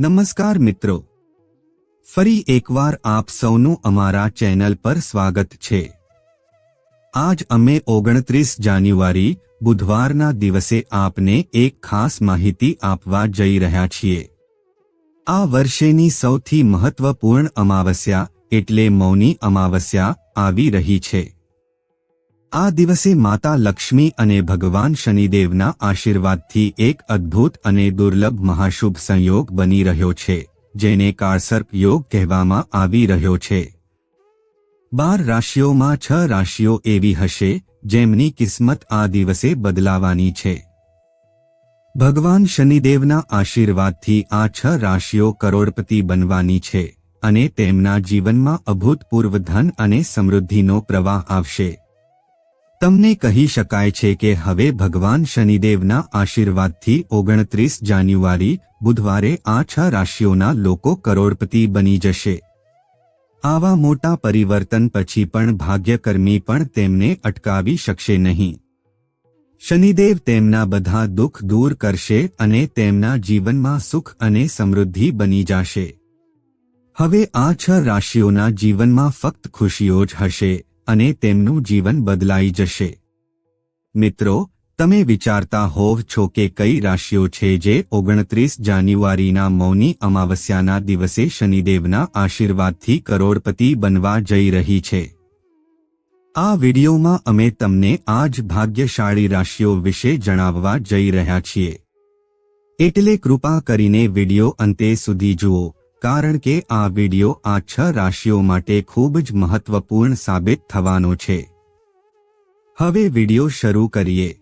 નમસ્કાર મિત્રો. ફરી એકવાર આપ સૌનું અમારા ચેનલ પર સ્વાગત છે. આજ અમે ઓગણત્રીસ જાન્યુઆરી, બુધવારના દિવસે આપને એક ખાસ માહિતી આપવા જઈ રહ્યા છીએ. આ વર્ષેની સૌથી મહત્વપૂર્ણ અમાવસ્યા એટલે મૌની અમાવસ્યા આવી રહી છે. આ દિવસે માતા લક્ષ્મી અને ભગવાન શનિદેવના આશીર્વાદથી એક અદ્ભુત અને દુર્લભ મહાશુભ સંયોગ બની રહ્યો છે, જેને કારસર્પ યોગ કહેવામાં આવી રહ્યો છે. બાર રાશિઓમાં છ રાશિઓ એવી હશે, જેમની કિસ્મત આ દિવસે બદલાવાની છે. ભગવાન શનિદેવના આશીર્વાદથી આ છ રાશિઓ કરોડપતિ બનવાની છે, અને તેમના જીવનમાં અભૂતપૂર્વ ધન અને સમૃદ્ધિનો પ્રવાહ આવશે. તમને કહી શકાય છે કે હવે ભગવાન શનિદેવના આશીર્વાદથી ઓગણત્રીસ જાન્યુઆરી, બુધવારે આ છ રાશિઓના લોકો કરોડપતિ બની જશે. આવા મોટા પરિવર્તન પછી પણ ભાગ્યકર્મી પણ તેમને અટકાવી શકશે નહીં. શનિદેવ તેમના બધા દુઃખ દૂર કરશે અને તેમના જીવનમાં સુખ અને સમૃદ્ધિ બની જશે. હવે આ છ રાશિઓના જીવનમાં ફક્ત ખુશીઓ જ હશે. અને તેમનું જીવન બદલાઈ જશે. મિત્રો, તમે વિચારતા હોવ છો કે કઈ રાશિઓ છે જે ઓગણત્રીસ જાન્યુઆરીના મૌની અમાવસ્યાના દિવસે શનિદેવના આશીર્વાદથી કરોડપતિ બનવા જઈ રહી છે. આ વિડિયોમાં અમે તમને આ જ ભાગ્યશાળી રાશિઓ વિશે જણાવવા જઈ રહ્યા છીએ. એટલે કૃપા કરીને વિડિયો અંતે સુધી જુઓ. કારણ કે આ વિડિયો આ છ રાશિઓ માટે ખૂબ જ મહત્વપૂર્ણ સાબિત થવાનો છે. હવે વિડિયો શરૂ કરીએ.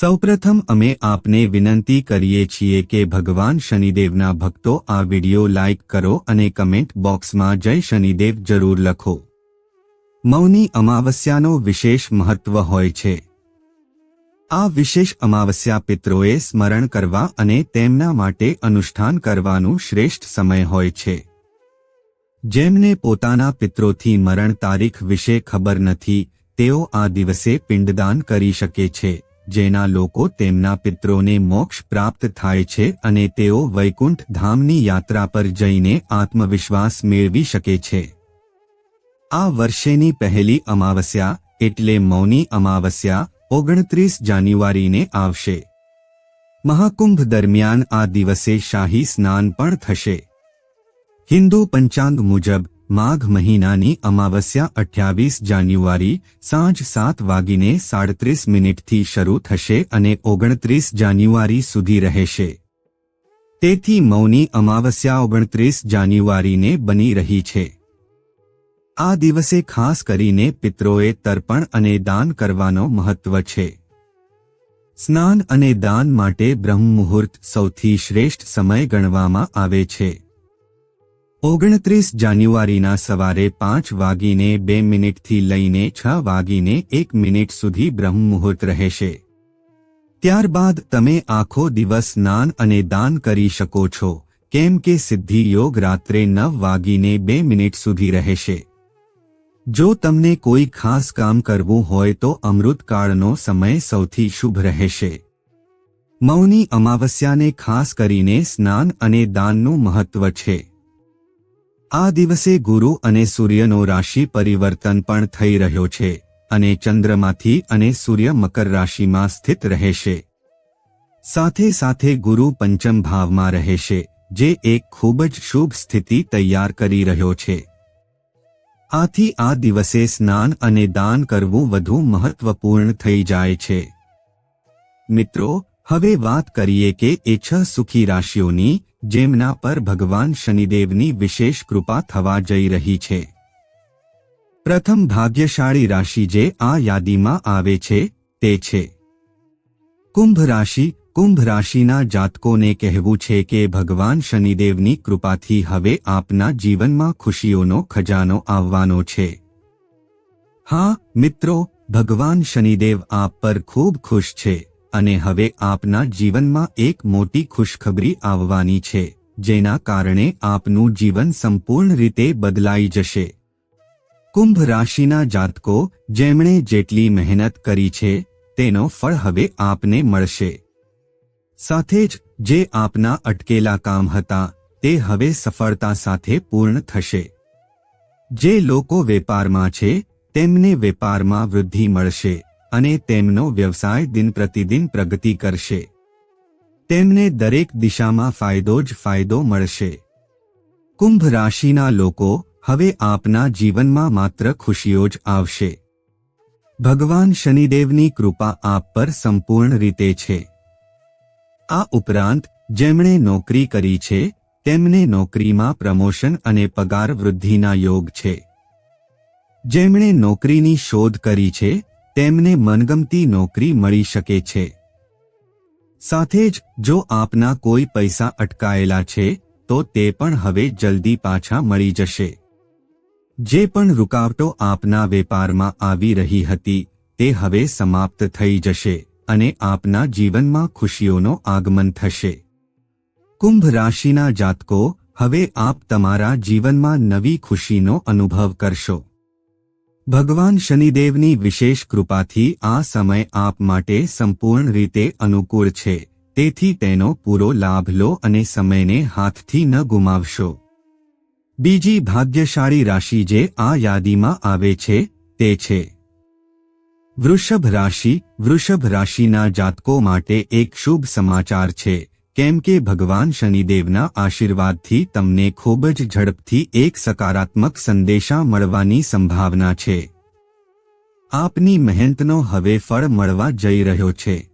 સૌપ્રથમ અમે આપને વિનંતી કરીએ છીએ કે ભગવાન શનિદેવના ભક્તો આ વિડિયો લાઇક કરો અને કમેન્ટ બોક્સમાં જય શનિદેવ જરૂર લખો. મૌની અમાવસ્યાનો વિશેષ મહત્વ હોય છે. આ વિશેષ અમાવસ્યા પિત્રોએ સ્મરણ કરવા અને તેમના માટે અનુષ્ઠાન કરવાનું શ્રેષ્ઠ સમય હોય છે. જેમને પોતાના પિત્રોથી મરણ તારીખ વિશે ખબર નથી, તેઓ આ દિવસે પિંડદાન કરી શકે છે, જેના લોકો તેમના પિત્રોને મોક્ષ પ્રાપ્ત થાય છે અને તેઓ વૈકુંઠ ધામની યાત્રા પર જઈને આત્મવિશ્વાસ મેળવી શકે છે. આ વર્ષેની પહેલી અમાવસ્યા, એટલે મૌની અમાવસ્યા ઓગણત્રીસ જાન્યુઆરીને આવશે. મહાકુંભ દરમિયાન આ દિવસે શાહી સ્નાન પણ થશે. હિન્દુ પંચાંગ મુજબ માઘ મહિનાની અમાવસ્યા અઠ્યાવીસ જાન્યુઆરી સાંજ સાત વાગીને સાડત્રીસ મિનિટથી શરૂ થશે અને ઓગણત્રીસ જાન્યુઆરી સુધી રહેશે. તેથી મૌની અમાવસ્યા ઓગણત્રીસ જાન્યુઆરીને બની રહી છે. આ દિવસે ખાસ કરીને પિત્રોએ તર્પણ અને દાન કરવાનો મહત્વ છે. સ્નાન અને દાન માટે બ્રહ્મ મુહૂર્ત સૌથી શ્રેષ્ઠ સમય ગણવામાં આવે છે. ઓગણત્રીસ જાન્યુઆરીના સવારે પાંચ વાગીને બે મિનિટથી લઈને છ વાગીને એક મિનિટ સુધી બ્રહ્મ મુહૂર્ત રહેશે. ત્યારબાદ તમે આખો દિવસ સ્નાન અને દાન કરી શકો છો, કેમ કે સિદ્ધિ યોગ રાત્રે નવ વાગીને બે મિનિટ સુધી રહેશે. જો તમને કોઈ ખાસ કામ કરવું હોય તો અમૃતકાળનો સમય સૌથી શુભ રહેશે. મૌની અમાવસ્યાને ખાસ કરીને સ્નાન અને દાનનું મહત્વ છે. આ દિવસે ગુરુ અને સૂર્યનો રાશિ પરિવર્તન પણ થઈ રહ્યો છે અને ચંદ્રમાંથી અને સૂર્ય મકર રાશિમાં સ્થિત રહેશે. સાથે સાથે ગુરુ પંચમ ભાવમાં રહેશે, જે એક ખૂબ જ શુભ સ્થિતિ તૈયાર કરી રહ્યો છે. આથી આ દિવસે સ્નાન અને દાન કરવું વધુ મહત્વપૂર્ણ થઈ જાય છે. મિત્રો, હવે વાત કરીએ કે એ છ સુખી રાશિઓની, જેમના પર ભગવાન શનિદેવની વિશેષ કૃપા થવા જઈ રહી છે. પ્રથમ ભાગ્યશાળી રાશિ જે આ યાદીમાં આવે છે, તે છે. કુંભ રાશિ કુંભ રાશિના જાતકોને કહેવું છે કે ભગવાન શનિદેવની કૃપાથી હવે આપના જીવનમાં ખુશીઓનો ખજાનો આવવાનો છે. હા, મિત્રો, ભગવાન શનિદેવ આપ પર ખૂબ ખુશ છે અને હવે આપના જીવનમાં એક મોટી ખુશખબરી આવવાની છે, જેના કારણે આપનું જીવન સંપૂર્ણ રીતે બદલાઈ જશે. કુંભ રાશિના જાતકો, જેમણે જેટલી મહેનત કરી છે, તેનો ફળ હવે આપને મળશે. સાથે જ, જે આપના અટકેલા કામ હતા, તે હવે સફળતા સાથે પૂર્ણ થશે. જે લોકો વેપારમાં છે, તેમને વેપારમાં વૃદ્ધિ મળશે, અને તેમનો વ્યવસાય દિન પ્રતિદિન પ્રગતિ કરશે. તેમને દરેક દિશામાં ફાયદો જ ફાયદો મળશે. કુંભ રાશિના લોકો, હવે આપના જીવનમાં માત્ર ખુશીઓ જ આવશે. ભગવાન શનિદેવની કૃપા આપ પર સંપૂર્ણ રીતે છે. આ ઉપરાંત, જેમણે નોકરી કરી છે, તેમને નોકરીમાં પ્રમોશન અને પગાર વૃદ્ધિના યોગ છે. જેમણે નોકરીની શોધ કરી છે, તેમને મનગમતી નોકરી મળી શકે છે. સાથે જ, જો આપના કોઈ પૈસા અટકાયેલા છે, તો તે પણ હવે જલ્દી પાછા મળી જશે. જે પણ રૂકાવટો આપના વેપારમાં આવી રહી હતી, તે હવે સમાપ્ત થઈ જશે. અને આપના જીવનમાં ખુશીઓનો આગમન થશે. કુંભ રાશિના જાતકો, હવે આપ તમારા જીવનમાં નવી ખુશીનો અનુભવ કરશો. ભગવાન શનિદેવની વિશેષ કૃપાથી આ સમય આપ માટે સંપૂર્ણ રીતે અનુકૂળ છે. તેથી તેનો પૂરો લાભ લો અને સમયને હાથથી ન ગુમાવશો. બીજી ભાગ્યશાળી રાશિ જે આ યાદીમાં આવે છે, તે છે. વૃષભ રાશિ, વૃષભ રાશિના જાતકો માટે એક શુભ સમાચાર છે. કેમ કે ભગવાન શનિદેવના આશીર્વાદથી તમને ખૂબ જ ઝડપથી એક સકારાત્મક સંદેશા મળવાની સંભાવના છે. આપની મહેનતનો હવે ફળ મળવા જઈ રહ્યો છે.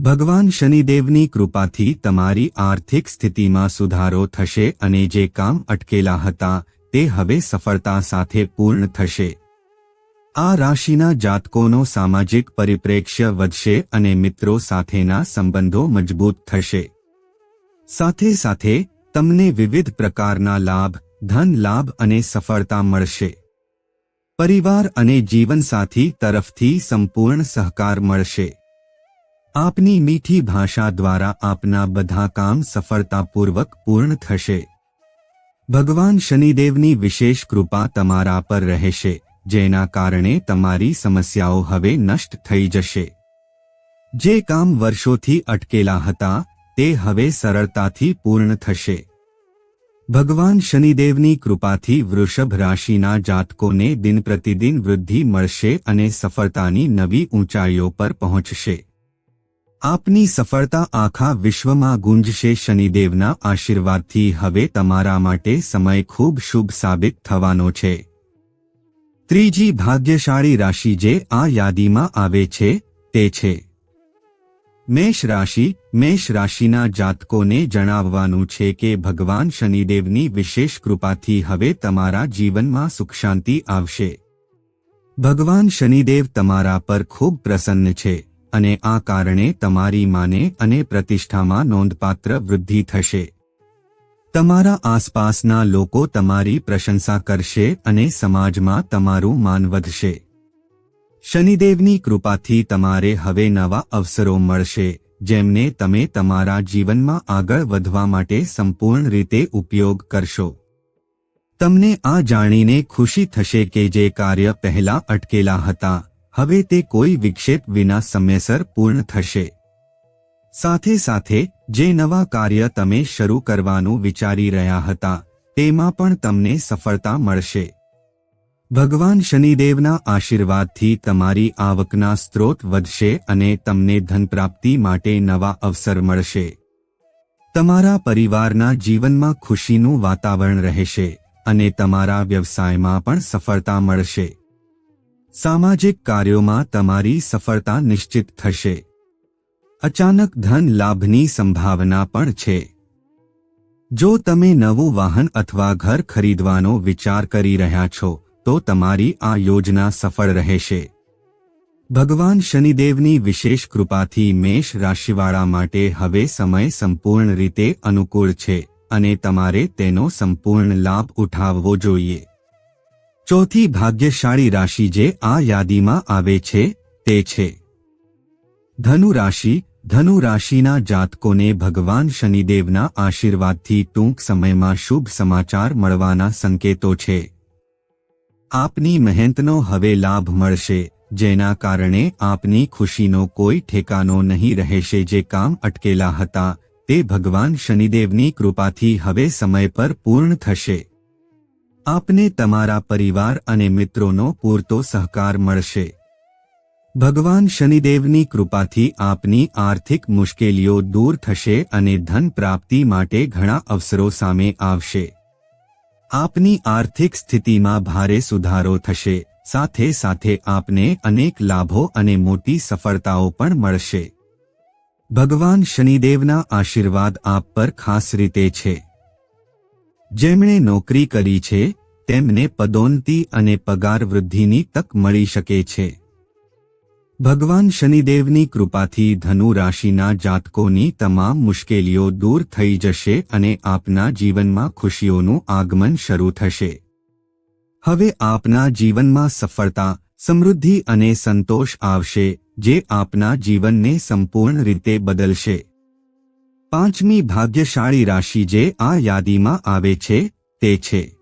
ભગવાન શનિદેવની કૃપાથી તમારી આર્થિક સ્થિતિમાં સુધારો થશે અને જે કામ અટકેલા હતા, તે હવે સફળતા સાથે પૂર્ણ થશે. આ રાશિના જાતકોનો સામાજિક પરિપ્રેક્ષ્ય વધશે અને મિત્રો સાથેના સંબંધો મજબૂત થશે. સાથે સાથે, તમને વિવિધ પ્રકારના લાભ, ધન લાભ અને સફળતા મળશે. પરિવાર અને જીવનસાથી તરફથી સંપૂર્ણ સહકાર મળશે. આપની મીઠી ભાષા દ્વારા આપના બધા કામ સફળતાપૂર્વક પૂર્ણ થશે. ભગવાન શનિદેવની વિશેષ કૃપા તમારા પર રહેશે. જેના કારણે તમારી સમસ્યાઓ હવે નષ્ટ થઈ જશે. જે કામ વર્ષોથી અટકેલા હતા, તે હવે સરળતાથી પૂર્ણ થશે. ભગવાન શનિદેવની કૃપાથી વૃષભ રાશિના જાતકોને દિન પ્રતિદિન વૃદ્ધિ મળશે અને સફળતાની નવી ઊંચાઈઓ પર પહોંચશે. આપની સફળતા આખા વિશ્વમાં ગુંજશે શનિદેવના આશીર્વાદથી હવે તમારા માટે સમય ખૂબ શુભ સાબિત થવાનો છે. ત્રીજી ભાગ્યશાળી રાશિ જે આ યાદીમાં આવે છે, તે છે. મેષ રાશિ, મેષ રાશિના જાતકોને જણાવવાનું છે કે ભગવાન શનિદેવની વિશેષ કૃપાથી હવે તમારા જીવનમાં સુખ શાંતિ આવશે. ભગવાન શનિદેવ તમારા પર ખૂબ પ્રસન્ન છે અને આ કારણે તમારી માને અને પ્રતિષ્ઠામાં નોંધપાત્ર વૃદ્ધિ થશે. તમારા આસપાસના લોકો તમારી પ્રશંસા કરશે અને સમાજમાં તમારું માન વધશે. શનિદેવની કૃપાથી તમારે હવે નવા અવસરો મળશે, જેમને તમે તમારા જીવનમાં આગળ વધવા માટે સંપૂર્ણ રીતે ઉપયોગ કરશો. તમને આ જાણીને ખુશી થશે કે જે કાર્ય પહેલા અટકેલા હતા, હવે તે કોઈ વિક્ષેપ વિના સમયસર પૂર્ણ થશે. સાથે સાથે જે નવા કાર્ય તમે શરૂ કરવાનું વિચારી રહ્યા હતા, તેમાં પણ તમને સફળતા મળશે. ભગવાન શનિદેવના આશીર્વાદથી તમારી આવકના સ્ત્રોત વધશે અને તમને ધનપ્રાપ્તિ માટે નવા અવસર મળશે. તમારા પરિવારના જીવનમાં ખુશીનું વાતાવરણ રહેશે અને તમારા વ્યવસાયમાં પણ સફળતા મળશે. સામાજિક કાર્યોમાં તમારી સફળતા નિશ્ચિત થશે. અચાનક ધન લાભની સંભાવના પણ છે. જો તમે નવું વાહન અથવા ઘર ખરીદવાનો વિચાર કરી રહ્યા છો, તો તમારી આ યોજના સફળ રહેશે. ભગવાન શનિદેવની વિશેષ કૃપાથી મેષ રાશિવાળા માટે હવે સમય સંપૂર્ણ રીતે અનુકૂળ છે અને તમારે તેનો સંપૂર્ણ લાભ ઉઠાવવો જોઈએ. ચોથી ભાગ્યશાળી રાશિ જે આ યાદીમાં આવે છે, તે છે. ધનુ રાશિ ધનુ રાશિના જાતકોને ભગવાન શનિદેવના આશીર્વાદથી ટૂંક સમયમાં શુભ સમાચાર મળવાના સંકેતો છે. આપની મહેનતનો હવે લાભ મળશે, જેના કારણે આપની ખુશીનો કોઈ ઠેકાનો નહીં રહેશે જે કામ અટકેલા હતા, તે ભગવાન શનિદેવની કૃપાથી હવે સમય પર પૂર્ણ થશે. આપને તમારા પરિવાર અને મિત્રોનો પૂરતો સહકાર મળશે. ભગવાન શનિદેવની કૃપાથી આપની આર્થિક મુશ્કેલીઓ દૂર થશે અને ધન પ્રાપ્તિ માટે ઘણા અવસરો સામે આવશે. આપની આર્થિક સ્થિતિમાં ભારે સુધારો થશે, સાથે સાથે આપને અનેક લાભો અને મોટી સફળતાઓ પણ મળશે. ભગવાન શનિદેવના આશીર્વાદ આપ પર ખાસ રીતે છે. જેમણે નોકરી કરી છે, તેમને પદોન્નતિ અને પગાર વૃદ્ધિની તક મળી શકે છે. ભગવાન શનિદેવની કૃપાથી ધનુ રાશિના જાતકોની તમામ મુશ્કેલીઓ દૂર થઈ જશે અને આપના જીવનમાં ખુશીઓનું આગમન શરૂ થશે. હવે આપના જીવનમાં સફળતા, સમૃદ્ધિ અને સંતોષ આવશે, જે આપના જીવનને સંપૂર્ણ રીતે બદલશે. પાંચમી ભાગ્યશાળી રાશિ જે આ યાદીમાં આવે છે, તે છે.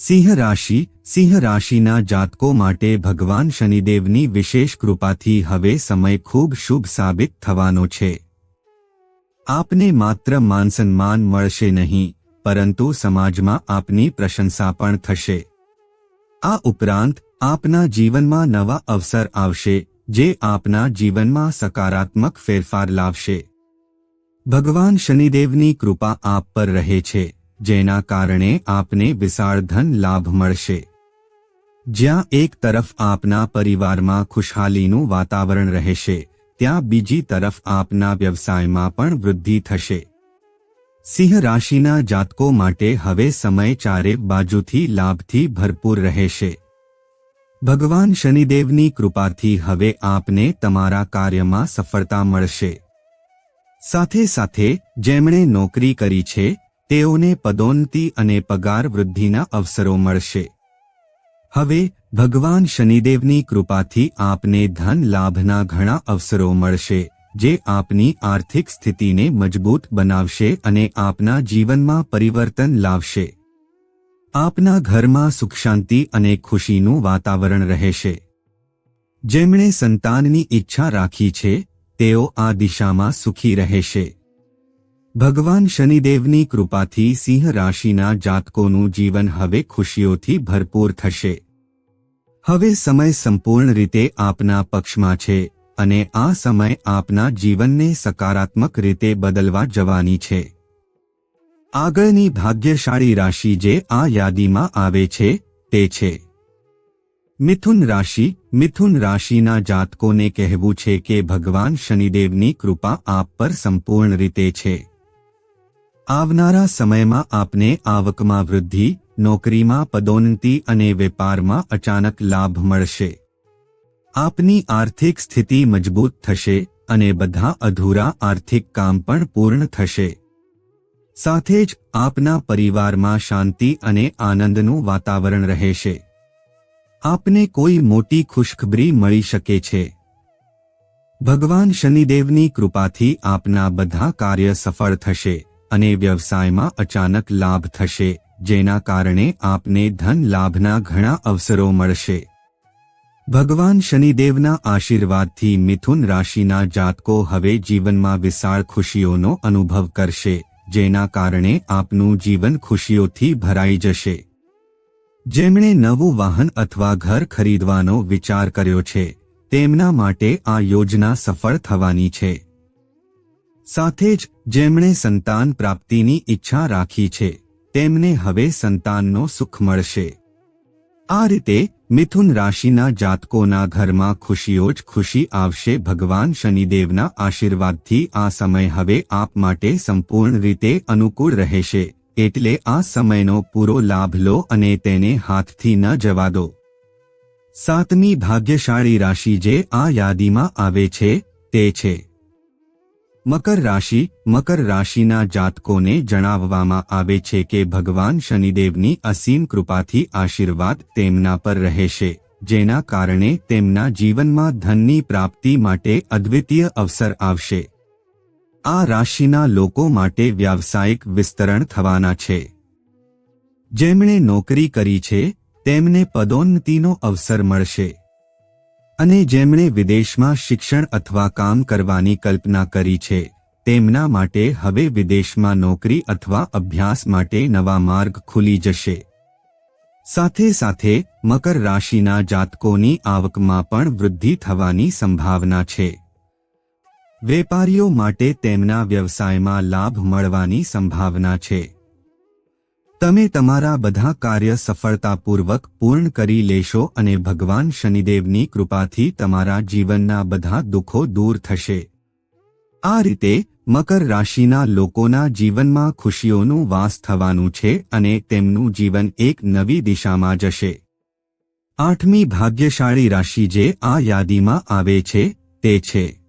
સિંહ રાશિ, સિંહ રાશિના જાતકો માટે ભગવાન શનિદેવની વિશેષ કૃપાથી હવે સમય ખૂબ શુભ સાબિત થવાનો છે. આપને માત્ર માનસન્માન મળશે નહીં, પરંતુ સમાજમાં આપની પ્રશંસા પણ થશે. આ ઉપરાંત, આપના જીવનમાં નવા અવસર આવશે, જે આપના જીવનમાં સકારાત્મક ફેરફાર લાવશે. ભગવાન શનિદેવની કૃપા આપ પર રહે છે. જેના કારણે આપને વિશાળ ધન લાભ મળશે. જ્યાં એક તરફ આપના પરિવારમાં ખુશહાલીનું વાતાવરણ રહેશે, ત્યાં બીજી તરફ આપના વ્યવસાયમાં પણ વૃદ્ધિ થશે. સિંહ રાશિના જાતકો માટે હવે સમય ચારે બાજુથી લાભથી ભરપૂર રહેશે. ભગવાન શનિદેવની કૃપાથી હવે આપને તમારા કાર્યમાં સફળતા મળશે. સાથે સાથે જેમણે નોકરી કરી છે તેઓને પદોન્નતિ અને પગાર વૃદ્ધિના અવસરો મળશે. હવે, ભગવાન શનિદેવની કૃપાથી આપને ધન લાભના ઘણા અવસરો મળશે, જે આપની આર્થિક સ્થિતિને મજબૂત બનાવશે અને આપના જીવનમાં પરિવર્તન લાવશે. આપના ઘરમાં સુખ શાંતિ અને ખુશીનું વાતાવરણ રહેશે. જેમણે સંતાનની ઈચ્છા રાખી છે, તેઓ આ દિશામાં સુખી રહેશે. ભગવાન શનિદેવની કૃપાથી સિંહ રાશિના જાતકોનું જીવન હવે ખુશીઓથી ભરપૂર થશે. હવે સમય સંપૂર્ણ રીતે આપના પક્ષમાં છે અને આ સમય આપના જીવનને સકારાત્મક રીતે બદલવા જવાની છે. આગળની ભાગ્યશાળી રાશિ જે આ યાદીમાં આવે છે, તે છે. મિથુન રાશિ, મિથુન રાશિના જાતકોને કહેવું છે કે ભગવાન શનિદેવની કૃપા આપ પર સંપૂર્ણ રીતે છે. આવનારા સમયમાં આપને આવકમાં વૃદ્ધિ, નોકરીમાં પદોન્નતિ અને વેપારમાં અચાનક લાભ મળશે. આપની આર્થિક સ્થિતિ મજબૂત થશે અને બધા અધૂરા આર્થિક કામ પણ પૂર્ણ થશે. સાથે જ આપના પરિવારમાં શાંતિ અને આનંદનું વાતાવરણ રહેશે. આપને કોઈ મોટી ખુશખબરી મળી શકે છે. ભગવાન શનિદેવની કૃપાથી આપના બધા કાર્ય સફળ થશે. અને વ્યવસાયમાં અચાનક લાભ થશે, જેના કારણે આપને ધન લાભના ઘણા અવસરો મળશે. ભગવાન શનિદેવના આશીર્વાદથી મિથુન રાશિના જાતકો હવે જીવનમાં વિશાળ ખુશીઓનો અનુભવ કરશે, જેના કારણે આપનું જીવન ખુશીઓથી ભરાઈ જશે. જેમણે નવું વાહન અથવા ઘર ખરીદવાનો વિચાર કર્યો છે, તેમના માટે આ યોજના સફળ થવાની છે. સાથે જ જેમણે સંતાન પ્રાપ્તિની ઈચ્છા રાખી છે, તેમને હવે સંતાનનો સુખ મળશે. આ રીતે મિથુન રાશિના જાતકોના ઘરમાં ખુશીઓ જ ખુશી આવશે. ભગવાન શનિદેવના આશીર્વાદથી આ સમય હવે આપ માટે સંપૂર્ણ રીતે અનુકૂળ રહેશે. એટલે આ સમયનો પૂરો લાભ લો અને તેને હાથથી ન જવા દો. સાતમી ભાગ્યશાળી રાશિ જે આ યાદીમાં આવે છે, તે છે. મકર રાશિ, મકર રાશિના જાતકોને જણાવવામાં આવે છે કે ભગવાન શનિદેવની અસીમ કૃપાથી આશીર્વાદ તેમના પર રહેશે, જેના કારણે તેમના જીવનમાં ધનની પ્રાપ્તિ માટે અદ્વિતીય અવસર આવશે. આ રાશિના લોકો માટે વ્યાવસાયિક વિસ્તરણ થવાના છે. જેમણે નોકરી કરી છે, તેમને પદોન્નતિનો અવસર મળશે. અને જેમણે વિદેશમાં શિક્ષણ અથવા કામ કરવાની કલ્પના કરી છે, તેમના માટે હવે વિદેશમાં નોકરી અથવા અભ્યાસ માટે નવા માર્ગ ખુલી જશે. સાથે સાથે, મકર રાશિના જાતકોની આવકમાં પણ વૃદ્ધિ થવાની સંભાવના છે. વેપારીઓ માટે તેમના વ્યવસાયમાં લાભ મળવાની સંભાવના છે. તમે તમારા બધા કાર્ય સફળતાપૂર્વક પૂર્ણ કરી લેશો અને ભગવાન શનિદેવની કૃપાથી તમારા જીવનના બધા દુઃખો દૂર થશે. આ રીતે, મકર રાશિના લોકોના જીવનમાં ખુશીઓનું વાસ થવાનું છે અને તેમનું જીવન એક નવી દિશામાં જશે. આઠમી ભાગ્યશાળી રાશિ જે આ યાદીમાં આવે છે, તે છે.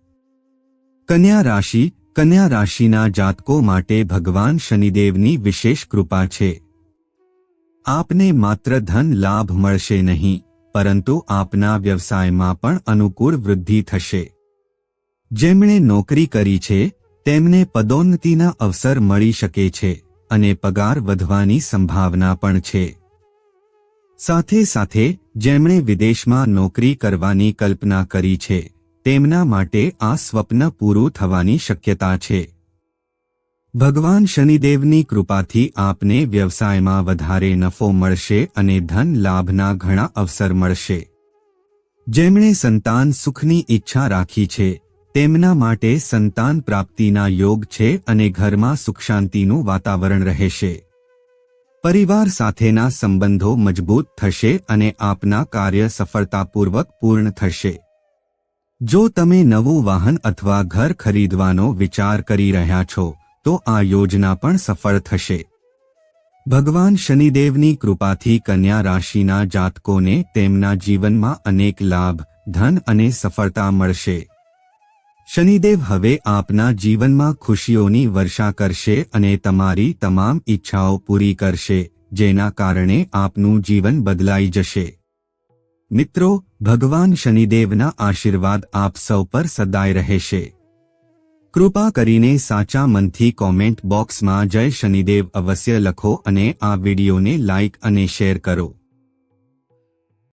કન્યા રાશિ કન્યા રાશિના જાતકો માટે ભગવાન શનિદેવની વિશેષ કૃપા છે. આપને માત્ર ધન લાભ મળશે નહીં, પરંતુ આપના વ્યવસાયમાં પણ અનુકૂળ વૃદ્ધિ થશે. જેમણે નોકરી કરી છે, તેમને પદોન્નતિના અવસર મળી શકે છે અને પગાર વધવાની સંભાવના પણ છે. સાથે સાથે, જેમણે વિદેશમાં નોકરી કરવાની કલ્પના કરી છે તેમના માટે આ સ્વપ્ન પૂરું થવાની શક્યતા છે. ભગવાન શનિદેવની કૃપાથી આપને વ્યવસાયમાં વધારે નફો મળશે અને ધન લાભના ઘણા અવસર મળશે. જેમણે સંતાન સુખની ઈચ્છા રાખી છે, તેમના માટે સંતાન પ્રાપ્તિના યોગ છે અને ઘરમાં સુખ શાંતિનું વાતાવરણ રહેશે. પરિવાર સાથેના સંબંધો મજબૂત થશે અને આપના કાર્ય સફળતાપૂર્વક પૂર્ણ થશે. જો તમે નવું વાહન અથવા ઘર ખરીદવાનો વિચાર કરી રહ્યા છો, તો આ યોજના પણ સફળ થશે. ભગવાન શનિદેવની કૃપાથી કન્યા રાશિના જાતકોને તેમના જીવનમાં અનેક લાભ, ધન અને સફળતા મળશે. શનિદેવ હવે આપના જીવનમાં ખુશીઓની વર્ષા કરશે અને તમારી તમામ ઈચ્છાઓ પૂરી કરશે, જેના કારણે આપનું જીવન બદલાઈ જશે. મિત્રો, ભગવાન શનિદેવના આશીર્વાદ આપ સૌ પર સદાય રહેશે. કૃપા કરીને સાચા મનથી કોમેન્ટ બોક્સમાં જય શનિદેવ અવશ્ય લખો અને આ વિડીયોને લાઇક અને શેર કરો.